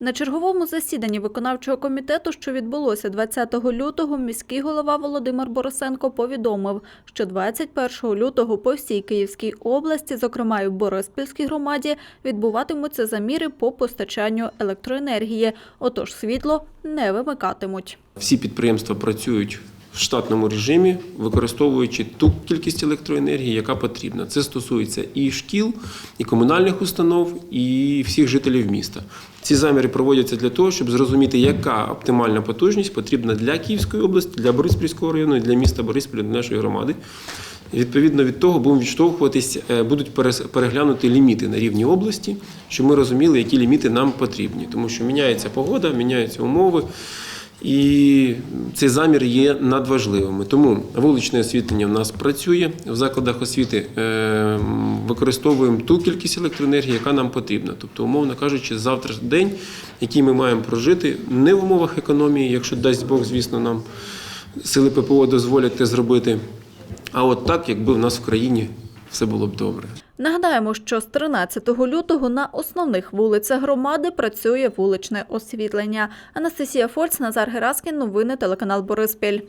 На черговому засіданні виконавчого комітету, що відбулося 20 лютого, міський голова Володимир Борисенко повідомив, що 21 лютого по всій Київській області, зокрема й в Бориспільській громаді, відбуватимуться заміри по постачанню електроенергії. Отож, світло не вимикатимуть. Всі підприємства працюють в штатному режимі, використовуючи ту кількість електроенергії, яка потрібна. Це стосується і шкіл, і комунальних установ, і всіх жителів міста. Ці заміри проводяться для того, щоб зрозуміти, яка оптимальна потужність потрібна для Київської області, для Бориспільського району і для міста Бориспіля, для нашої громади. Відповідно від того, будемо відштовхуватись, е, будуть переглянути ліміти на рівні області, щоб ми розуміли, які ліміти нам потрібні, тому що міняється погода, міняються умови. І цей замір є надважливими. Тому вуличне освітлення в нас працює в закладах освіти. е, Використовуємо ту кількість електроенергії, яка нам потрібна. Тобто, умовно кажучи, завтра день, який ми маємо прожити, не в умовах економії, якщо дасть Бог, звісно, нам сили ППО дозволять це зробити. А от так, якби в нас в країні все було б добре. Нагадаємо, що з 13 лютого на основних вулицях громади працює вуличне освітлення. Анастасія Фольц, Назар Гераскін. Новини телеканал Бориспіль.